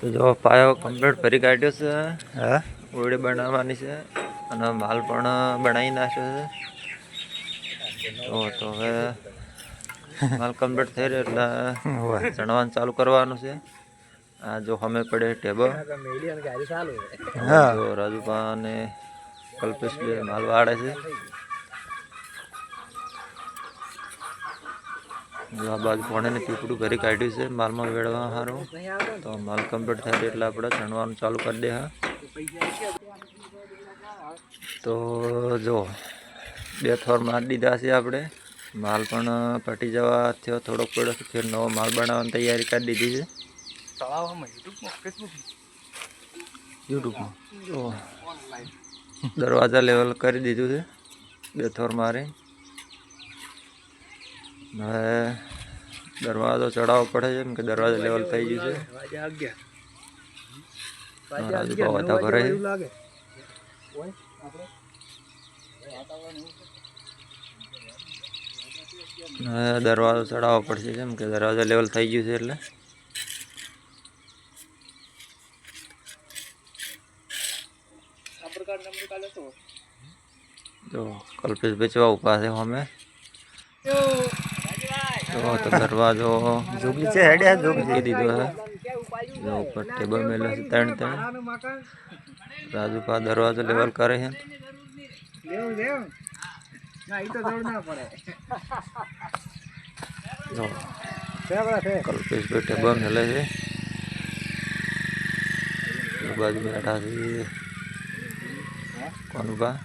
તો જો પાયો કમ્પ્લીટ ફરી કાઢ્યો છે. હા ઓળી બનાવવાની છે અને માલ પણ બનાવી નાખ્યો છે. તો તો હવે માલ કમ્પ્લીટ થઈ રહ્યો એટલે ચણવાનું ચાલુ કરવાનું છે. આ જો અમે પડે ટેબલ જો રાજુભા અને કલ્પેશ બે માલ વાળે છે. આ બાજુ પાણીને પીપળું ભરી કાઢ્યું છે માલમાં વેળવા સારું તો માલ કમ્પ્લીટ થાય એટલે આપણે ચણવાનું ચાલુ કરી દે હા. તો જો બે થોર માર દીધા છે આપણે. માલ પણ પટી જવા થયો થોડોક પડ્યો છે ફેર નવો માલ બનાવવાની તૈયારી કરી દીધી છે. યુટ્યુબમાં દરવાજા લેવલ કરી દીધું છે બે થોર મારી. હવે દરવાજો ચડાવવો પડે છે એમ કે દરવાજો લેવલ થઈ ગયું છે. રાજુ હતા ભરે છે. દરવાજો ચડાવવો પડશે કેમ કે દરવાજો લેવલ થઈ ગયું છે એટલે. જો કલ્પેશ બેચવા ઊભા છે અમે જો તો દરવાજો જોગલી છે હેડ્યા જોગલી દીધો હે. જો ઉપર ટેબલ મેલો છે ત્રણ ત્રણ. રાજુપા દરવાજો લેવલ કરે છે. કલ્પેશભાઈ ટેબલ મેલે છે. બાજુ બેઠા છે. કોનુભા.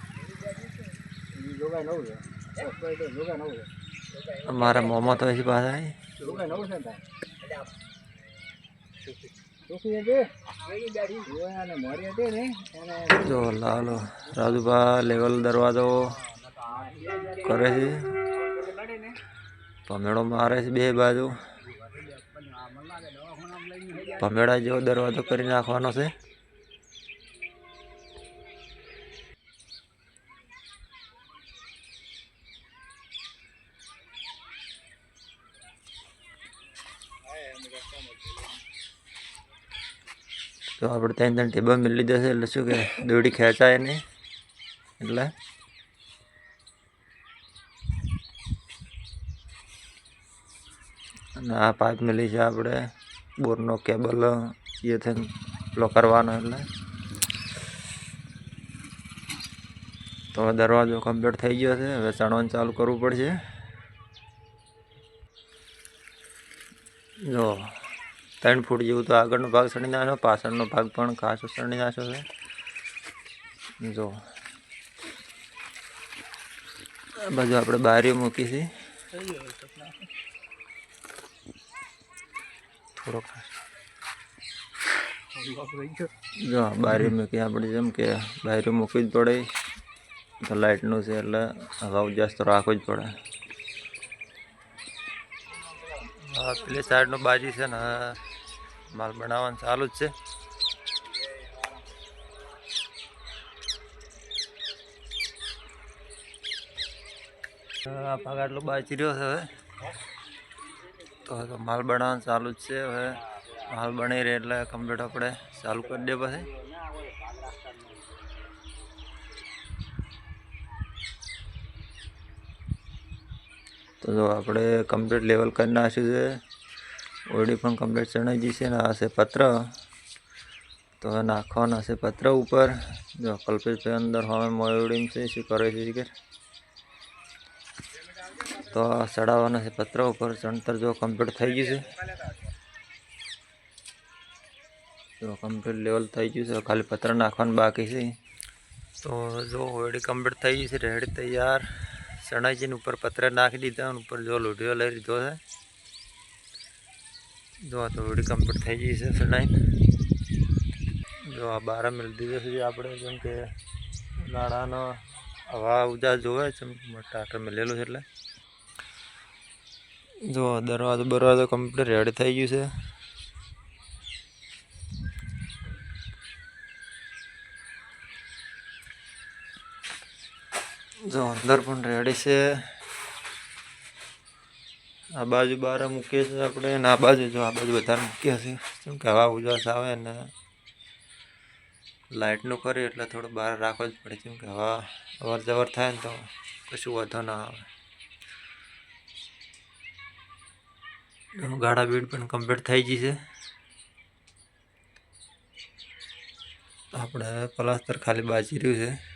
અમારા મોમાં તો હજી પાછા જો લાલો રાજુભા લેવલ દરવાજો કરે છે. ભમેડો મારે છે બે બાજુ. ભમેડા જેવો દરવાજો કરી નાખવાનો છે. તો આપણે ત્યાં ત્યાં ટેબલ મેળવી દેશે છે, એટલે શું કે દોડી ખેંચાય નહીં. એટલે અને આ પાઇપ મિલી છે આપણે. બોરનો કેબલ, એ પેલો કરવાનો એટલે. તો દરવાજો કમ્પ્લીટ થઈ ગયો છે. હવે ચણવાનું ચાલુ કરવું પડશે. જો ત્રણ ફૂટ જેવું તો આગળનો ભાગ સડી નાખ્યો, પાછળનો ભાગ પણ ખાસો સડી નાખ્યો છે. જો. બાજુ આપણે બારીઓ મૂકી છે. થોડો જો બારી મૂકી આપણે જેમ કે બારી મૂકવી જ પડે. તો લાઇટનું છે એટલે હવા જાસ્ત રાખવું જ પડે. પેલી સાઈડનું બાજી છે ને માલ બનાવવાનું ચાલુ જ છે. આ ભાગ આટલો બાજી રહ્યો છે હવે તો માલ બનાવવાનું ચાલુ જ છે હવે. માલ બની રહે એટલે કમ્પ્લીટ આપણે ચાલુ કરી દે પછી. તો જો આપણે કમ્પ્લીટ લેવલ કરી નાખ્યું છે. ઓરડી પણ કમ્પ્લીટ ચણાઈ ગઈ છે ને આ છે પત્ર. તો હવે નાખવાના છે પત્ર ઉપર. જો કલ્પેશભાઈ અંદર હવે મોયડીમ છે, શું કરે છે કે તો ચડાવવાના છે પત્ર ઉપર. ચણતર જો કમ્પ્લીટ થઈ ગયું છે. જો કમ્પ્લીટ લેવલ થઈ ગયું છે. ખાલી પત્ર નાખવાનું બાકી છે. તો જો ઓરડી કમ્પ્લીટ થઈ ગઈ છે રેડી તૈયાર. ચણાઈ ઉપર પત્ર નાખી દીધા ઉપર જો લોઢીઓ લઈ લીધો છે. જો આ તો ઓરડી કમ્પ્લીટ થઈ ગઈ છે ચણાઈ જો આ બાર મિલ દીધો છે આપણે જેમ કે ઉનાળાનો હવા ઉજા જોવે છે ટાટર મિલેલું છે એટલે. જો દરવાજો બરવાજો કમ્પ્લીટ રેડી થઈ ગયું છે. જો, અંદર પણ રેડી છે. આ બાજુ બહાર મૂકીએ છીએ આપણે અને આ બાજુ જો આ બાજુ વધારે મૂકીએ છીએ. કેમ કે હવા ઉજાસ આવે ને લાઇટનું કરીએ એટલે થોડું બહાર રાખવું જ પડે. કેમ કે હવા અવર જવર થાય ને તો કશું વધો ના આવે. ગાડા બીડ પણ કમ્પ્લીટ થઈ ગઈ છે. આપણે પ્લાસ્ટર ખાલી બાજી રહ્યું છે.